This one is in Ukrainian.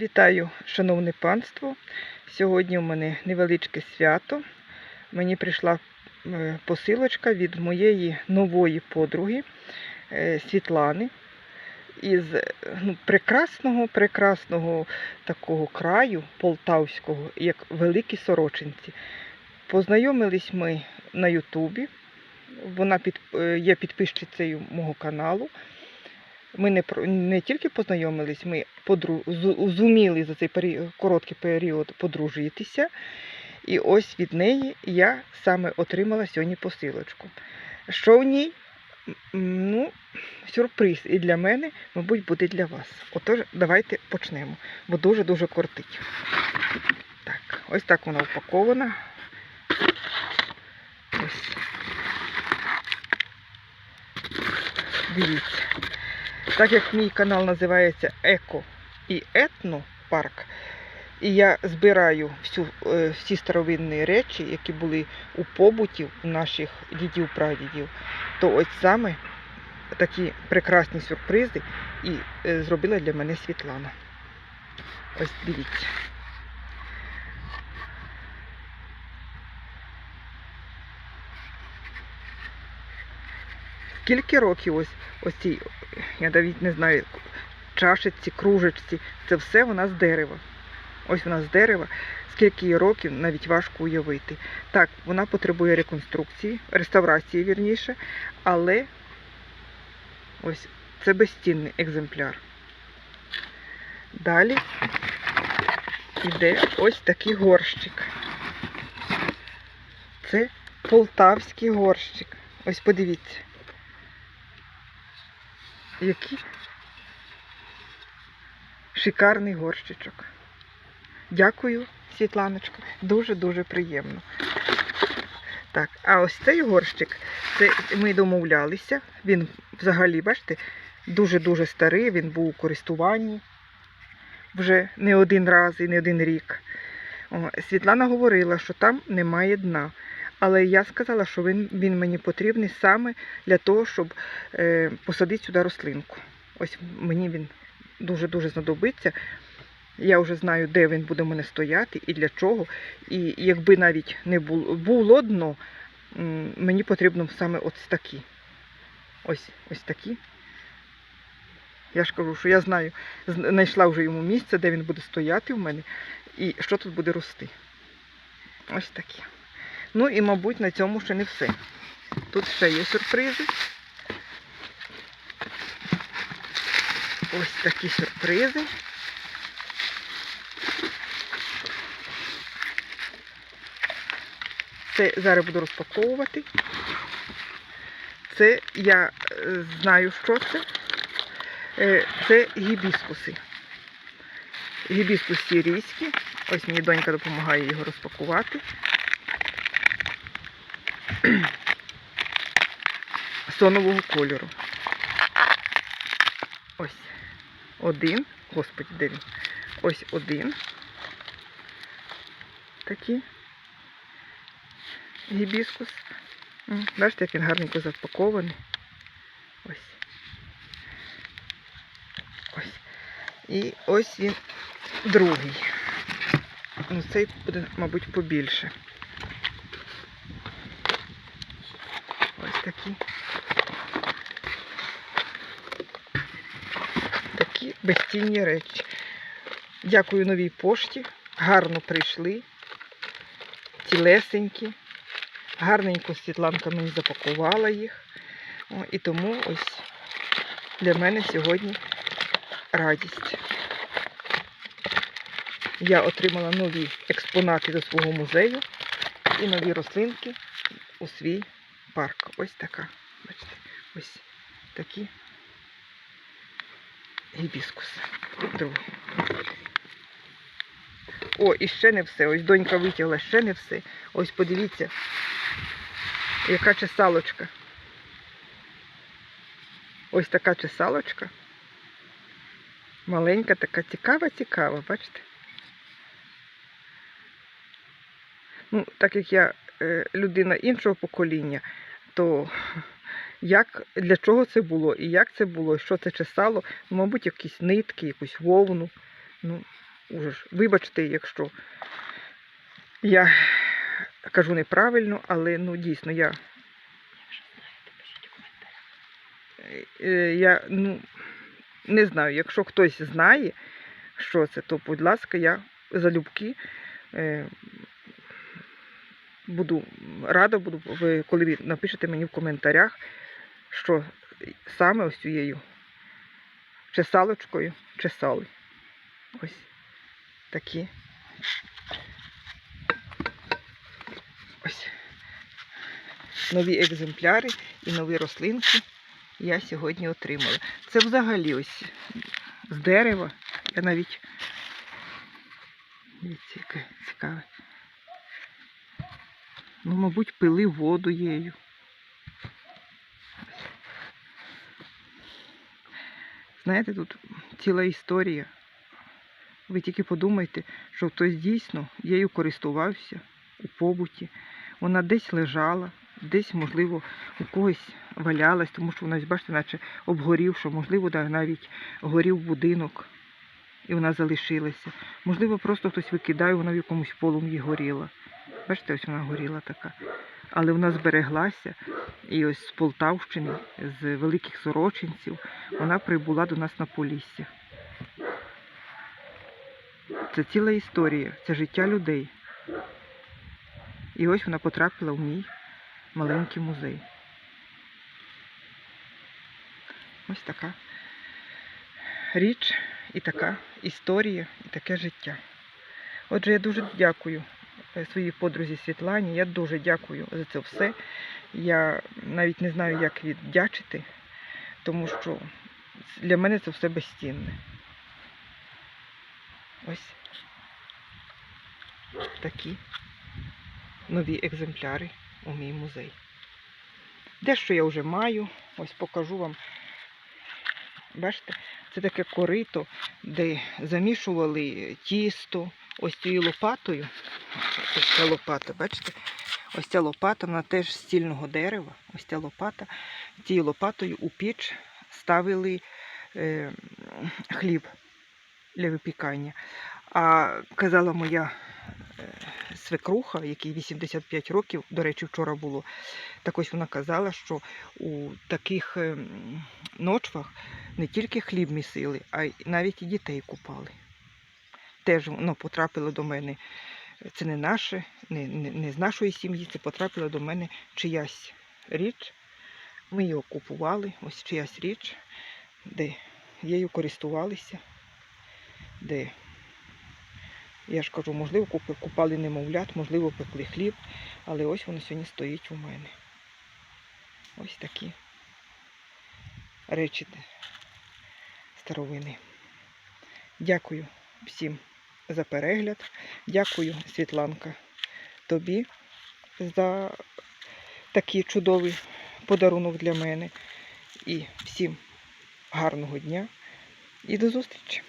Вітаю, шановне панство. Сьогодні у мене невеличке свято. Мені прийшла е, посилочка від моєї нової подруги е, Світлани із е, ну, прекрасного, прекрасного такого краю полтавського, як Великі Сорочинці. Познайомились ми на Ютубі. Вона є підписчицею мого каналу. Ми не, не тільки познайомились, ми подру, зуміли за цей період, короткий період подружитися. І ось від неї я саме отримала сьогодні посилочку. Що в ній? Ну, сюрприз і для мене, мабуть, буде для вас. Отож, давайте почнемо, бо дуже-дуже кортить. Так, ось так вона упакована. Ось. Дивіться. Так як мій канал називається Еко і Етно Парк, і я збираю всю, е, всі старовинні речі, які були у побуті наших дідів-прадідів, то ось саме такі прекрасні сюрпризи і е, зробила для мене Світлана. Ось дивіться. Скільки років ось ось цій, я навіть не знаю, чашечці, кружечці, це все вона з дерева. Ось вона з дерева. Скільки їй років, навіть важко уявити. Так, вона потребує реконструкції, реставрації вірніше, але ось це безцінний екземпляр. Далі йде ось такий горщик. Це полтавський горщик. Ось подивіться. Який шикарний горщичок. Дякую, Світланочко. Дуже-дуже приємно. Так, а ось цей горщик, це ми домовлялися. Він взагалі, бачите, дуже-дуже старий, він був у користуванні вже не один раз і не один рік. О, Світлана говорила, що там немає дна. Але я сказала, що він, він мені потрібний саме для того, щоб е, посадити сюди рослинку. Ось мені він дуже-дуже знадобиться. Я вже знаю, де він буде мене стояти і для чого. І якби навіть не було, було дно, мені потрібно саме ось такі. Ось, ось такі. Я ж кажу, що я знаю, знайшла вже йому місце, де він буде стояти в мене, і що тут буде рости. Ось такі. Ну і, мабуть, на цьому ще не все. Тут ще є сюрпризи. Ось такі сюрпризи. Це зараз буду розпаковувати. Це я е, знаю, що це. Е, Це гібіскуси. Гібіскус сірійський. Ось мені донька допомагає його розпакувати. Сонового кольору. Ось один. Господи, де він? Ось один. Такий гібіскус. Бачите, як він гарненько запакований. Ось. Ось. І ось він другий. Ну, цей буде, мабуть, побільше. Ось такі. Такі безцінні речі. Дякую новій пошті. Гарно прийшли. Цілесенькі. Гарненько Світланка мені запакувала їх. О, і тому ось для мене сьогодні радість. Я отримала нові експонати до свого музею і нові рослинки у свій парк. Ось така. Бачите, ось такі гібіскуси. Другий. О, і ще не все. Ось донька витягла ще не все. Ось подивіться, яка чесалочка. Ось така чесалочка. Маленька, така цікава, цікава, бачите? Ну, так як я е, людина іншого покоління, то як, для чого це було і як це було, і що це чесало, ну, мабуть, якісь нитки, якусь вовну. Ну, Ужас. Вибачте, якщо я кажу неправильно, але ну дійсно я. Е, Я ну, не знаю, якщо хтось знає, що це, то, будь ласка, я залюбки е, буду рада, буду, ви, коли ви напишете мені в коментарях, що саме ось цією чесалочкою чесали. Ось такі. Ось нові екземпляри і нові рослинки я сьогодні отримала. Це взагалі ось з дерева. Я навіть дивіться, яке цікаве. Ну, мабуть, пили воду її. Знаєте, тут ціла історія. Ви тільки подумайте, що хтось дійсно її користувався у побуті. Вона десь лежала, десь, можливо, у когось валялась, тому що вона, бачите, наче обгорівша, можливо, навіть горів будинок, і вона залишилася. Можливо, просто хтось викидає, вона в якомусь полум'ї горіла. Бачите, ось вона горіла така. Але вона збереглася, і ось з Полтавщини, з великих сорочинців, вона прибула до нас на Полісся. Це ціла історія, це життя людей. І ось вона потрапила в мій маленький музей. Ось така річ і така історія, і таке життя. Отже, я дуже дякую своїй подрузі Світлані. Я дуже дякую за це все. Я навіть не знаю, як віддячити, тому що для мене це все безцінне. Ось такі нові екземпляри у мій музей. Дещо я вже маю, ось покажу вам. Бачите, це таке корито, де замішували тісто ось цією лопатою. Ось ця лопата, бачите? Ось ця лопата, вона теж з стільного дерева. Ось ця лопата. Цією лопатою у піч ставили е, хліб для випікання. А казала моя е, свекруха, якій 85 років, до речі, вчора було, так ось вона казала, що у таких е, ночвах не тільки хліб місили, а й навіть і дітей купали. Теж воно потрапило до мене. Це не наше, не, не, не з нашої сім'ї, це потрапила до мене чиясь річ. Ми його купували, ось чиясь річ, де нею користувалися, де, я ж кажу, можливо, купали немовлят, можливо, пекли хліб, але ось воно сьогодні стоїть у мене. Ось такі речі старовини. Дякую всім за перегляд. Дякую, Світланка, тобі за такий чудовий подарунок для мене. І всім гарного дня і до зустрічі!